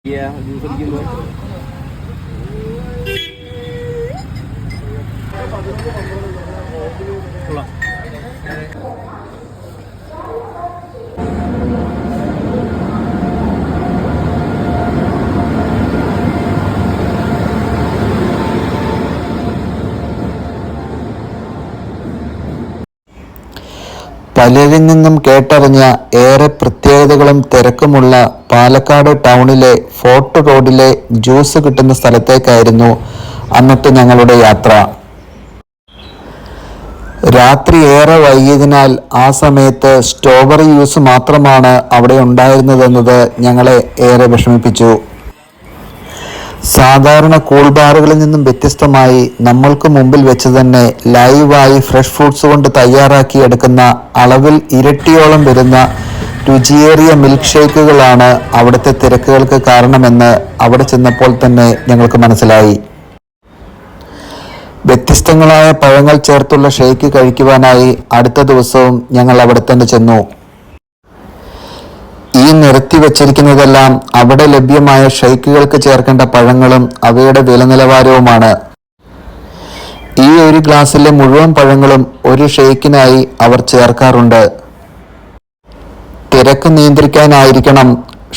Iya, justru gitu. Pulang. പലരിൽ നിന്നും കേട്ടറിഞ്ഞ ഏറെ പ്രത്യേകതകളും തിരക്കുമുള്ള പാലക്കാട് ടൗണിലെ ഫോർട്ട് റോഡിലെ ജ്യൂസ് കിട്ടുന്ന സ്ഥലത്തേക്കായിരുന്നു അന്നത്തെ ഞങ്ങളുടെ യാത്ര. രാത്രി ഏറെ വൈകിയതിനാൽ ആ സമയത്ത് സ്ട്രോബെറി ജ്യൂസ് മാത്രമാണ് അവിടെ ഉണ്ടായിരുന്നതെന്നത് ഞങ്ങളെ ഏറെ വിഷമിപ്പിച്ചു. സാധാരണ കൂൾ ബാറുകളിൽ നിന്നും വ്യത്യസ്തമായി നമ്മൾക്ക് മുമ്പിൽ വെച്ച് തന്നെ ലൈവായി ഫ്രഷ് ഫ്രൂട്ട്സ് കൊണ്ട് തയ്യാറാക്കി എടുക്കുന്ന അളവിൽ ഇരട്ടിയോളം വരുന്ന രുചിയേറിയ മിൽക്ക് ഷേക്കുകളാണ് അവിടുത്തെ തിരക്കുകൾക്ക് കാരണമെന്ന് അവിടെ ചെന്നപ്പോൾ തന്നെ ഞങ്ങൾക്ക് മനസ്സിലായി. വ്യത്യസ്തങ്ങളായ പഴങ്ങൾ ചേർത്തുള്ള ഷേക്ക് കഴിക്കുവാനായി അടുത്ത ദിവസവും ഞങ്ങൾ അവിടെ തന്നെ ചെന്നു. ഈ നിരത്തി വച്ചിരിക്കുന്നതെല്ലാം അവിടെ ലഭ്യമായ ഷെയ്ക്കുകൾക്ക് ചേർക്കേണ്ട പഴങ്ങളും അവയുടെ വില നിലവാരവുമാണ് ഈ ഒരു ഗ്ലാസ്സിലെ മുഴുവൻ പഴങ്ങളും ഒരു ഷെയ്ക്കിനായി അവർ ചേർക്കാറുണ്ട്. തിരക്ക് നിയന്ത്രിക്കാനായിരിക്കണം.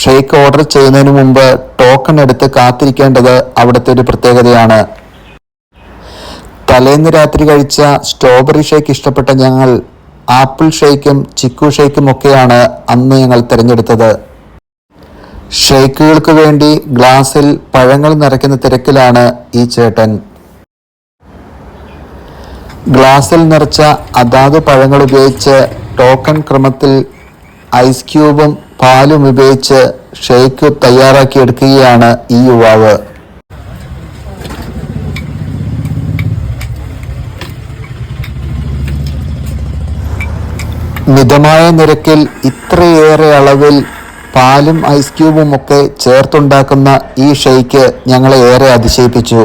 ഷെയ്ക്ക് ഓർഡർ ചെയ്യുന്നതിന് മുമ്പ് ടോക്കൺ എടുത്ത് കാത്തിരിക്കേണ്ടത് അവിടുത്തെ ഒരു പ്രത്യേകതയാണ്. തലേന്ന് രാത്രി കഴിച്ച സ്ട്രോബെറി ഷേക്ക് ഇഷ്ടപ്പെട്ട ഞങ്ങൾ ആപ്പിൾ ഷെയ്ക്കും ചിക്കു ഷെയ്ക്കും ഒക്കെയാണ് അന്ന് ഞങ്ങൾ തിരഞ്ഞെടുത്തത്. ഷെയ്ക്കുകൾക്ക് വേണ്ടി ഗ്ലാസിൽ പഴങ്ങൾ നിറയ്ക്കുന്ന തിരക്കിലാണ് ഈ ചേട്ടൻ. ഗ്ലാസിൽ നിറച്ച അതാത് പഴങ്ങൾ ഉപയോഗിച്ച് ടോക്കൺ ക്രമത്തിൽ ഐസ് ക്യൂബും പാലും ഉപയോഗിച്ച് ഷെയ്ക്ക് തയ്യാറാക്കിയെടുക്കുകയാണ് ഈ യുവാവ്. മിതമായ നിരക്കിൽ ഇത്രയേറെ അളവിൽ പാലും ഐസ് ക്യൂബും ഒക്കെ ചേർത്തുണ്ടാക്കുന്ന ഈ ഷെയ്ക്ക് ഞങ്ങളെ ഏറെ അതിശയിപ്പിച്ചു.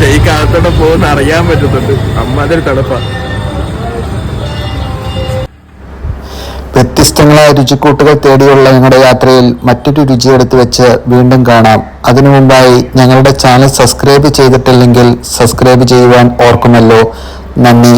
ഷെയ്ക്ക് അകത്തോടെ പോകുന്ന അറിയാൻ പറ്റുന്നുണ്ട് അമ്മാതിരി തണുപ്പാ. വ്യത്യസ്തങ്ങളായ രുചിക്കൂട്ടുകൾ തേടിയുള്ള ഞങ്ങളുടെ യാത്രയിൽ മറ്റൊരു രുചിയെടുത്ത് വെച്ച് വീണ്ടും കാണാം. അതിനു മുമ്പായി ഞങ്ങളുടെ ചാനൽ സബ്സ്ക്രൈബ് ചെയ്തിട്ടില്ലെങ്കിൽ സബ്സ്ക്രൈബ് ചെയ്യുവാൻ ഓർക്കുമല്ലോ. നന്ദി.